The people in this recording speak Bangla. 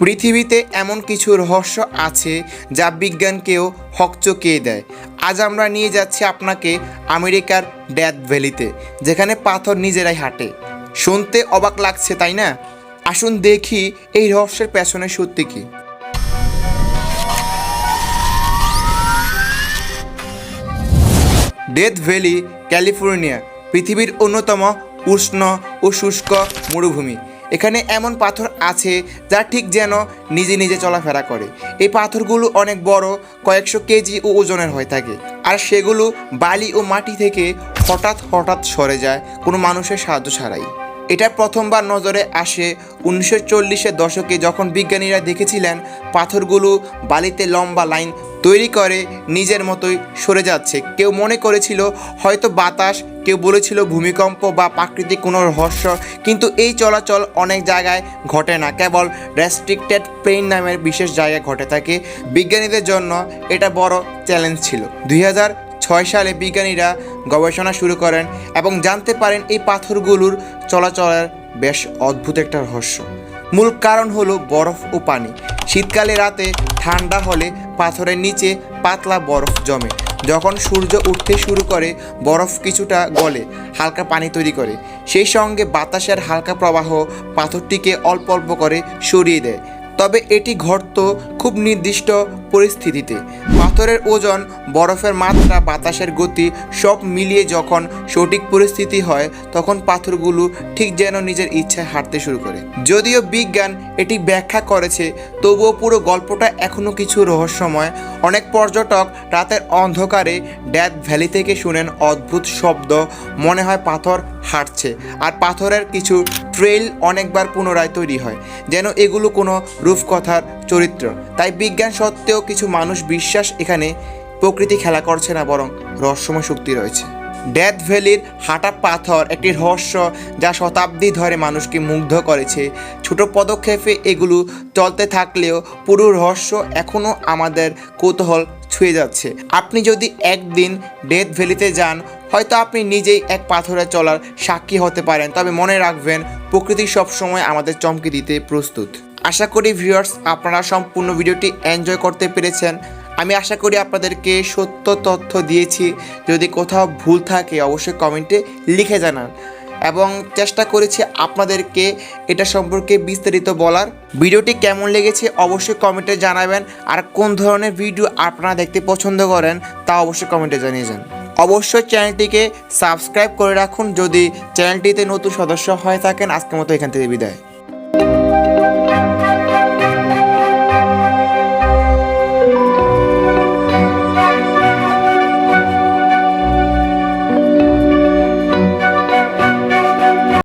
পৃথিবীতে এমন কিছু রহস্য আছে যা বিজ্ঞানকেও হকচকিয়ে দেয়। আজ আমরা নিয়ে যাচ্ছি আপনাকে আমেরিকার ড্যাথ ভ্যালিতে, যেখানে পাথর নিজেরাই হাঁটে। শুনতে অবাক লাগছে, তাই না? আসুন দেখি এই রহস্যের পেছনে সত্যি কি। ডেথ ভ্যালি, ক্যালিফোর্নিয়া, পৃথিবীর অন্যতম উষ্ণ ও শুষ্ক মরুভূমি। এখানে এমন পাথর আছে যা ঠিক যেন নিজে নিজে চলাফেরা করে। এই পাথরগুলো অনেক বড়, কয়েকশো কেজি ও ওজনের হয়ে থাকে। আর সেগুলো বালি ও মাটি থেকে হঠাৎ হঠাৎ সরে যায়, কোনো মানুষের সাহায্য ছাড়াই। এটা প্রথমবার নজরে আসে উনিশশো চল্লিশের দশকে যখন বিজ্ঞানীরা দেখেছিলেন পাথরগুলো বালিতে লম্বা লাইন তৈরি করে, নিজের মতোই সরে যাচ্ছে। কেউ মনে করেছিল হয়তো বাতাস, কেউ বলেছিল ভূমিকম্প বা প্রাকৃতিক কোনো রহস্য, কিন্তু এই চলাচল অনেক জায়গায় ঘটে না। কেবল রেস্ট্রিক্টেড প্লেন নামের বিশেষ জায়গায় ঘটে থাকে। বিজ্ঞানীদের জন্য এটা বড় চ্যালেঞ্জ ছিল। দুই ছয় সালে বিজ্ঞানীরা গবেষণা শুরু করেন এবং জানতে পারেন এই পাথরগুলোর চলাচলের বেশ অদ্ভুত একটা রহস্য। মূল কারণ হলো বরফ ও পানি। শীতকালে রাতে ঠান্ডা হলে পাথরের নিচে পাতলা বরফ জমে। যখন সূর্য উঠতে শুরু করে, বরফ কিছুটা গলে, হালকা পানি তৈরি করে। সেই সঙ্গে বাতাসের হালকা প্রবাহ পাথরটিকে অল্প অল্প করে সরিয়ে দেয়। তবে এটি ঘটত খুব নির্দিষ্ট পরিস্থিতিতে। পাথরের ওজন, বরফের মাত্রা, বাতাসের গতি সব মিলিয়ে যখন সঠিক পরিস্থিতি হয়, তখন পাথরগুলো ঠিক যেন নিজের ইচ্ছায় হাঁটতে শুরু করে। যদিও বিজ্ঞান এটি ব্যাখ্যা করেছে, তবুও পুরো গল্পটা এখনও কিছু রহস্যময়। অনেক পর্যটক রাতের অন্ধকারে ড্যাথ ভ্যালি থেকে শুনেন অদ্ভুত শব্দ, মনে হয় পাথর হাঁটছে, আর পাথরের কিছু ট্রেল অনেকবার পুনরায় তৈরি হয়, যেন এগুলো কোনো রূপকথার চরিত্র। তাই বিজ্ঞান সত্ত্বেও কিছু মানুষ বিশ্বাস এখানে প্রকৃতি খেলা করছে না, বরং রহস্যময় শক্তি রয়েছে। ডেথ ভ্যালির হাঁটা পাথর একটি রহস্য যা শতাব্দী ধরে মানুষকে মুগ্ধ করেছে। ছোট পদক্ষেপে এগুলো চলতে থাকলেও পুরো রহস্য এখনও আমাদের কৌতূহল ছুঁয়ে যাচ্ছে। আপনি যদি একদিন ডেথ ভ্যালিতে যান, হয়তো আপনি নিজেই এক পাথরে চলার সাক্ষী হতে পারেন, তবে মনে রাখবেন, প্রকৃতি সবসময় আমাদের চমকে দিতে প্রস্তুত। আশা করি ভিউয়ার্স আপনারা সম্পূর্ণ ভিডিওটি এনজয় করতে পেরেছেন। আমি আশা করি আপনাদেরকে সত্য তথ্য দিয়েছি। যদি কোথাও ভুল থাকে, অবশ্যই কমেন্টে লিখে জানান। এবং চেষ্টা করেছি আপনাদেরকে এটা সম্পর্কে বিস্তারিত বলার। ভিডিওটি কেমন লেগেছে, অবশ্যই কমেন্টে জানাবেন। আর কোন ধরনের ভিডিও আপনারা দেখতে পছন্দ করেন, তা অবশ্যই কমেন্টে জানিয়ে যান। অবশ্যই চ্যানেলটিকে সাবস্ক্রাইব করে রাখুন। যদি চ্যানেলটিতে নতুন সদস্য হয়ে থাকেন, আজকের মতো এখান থেকে বিদায়।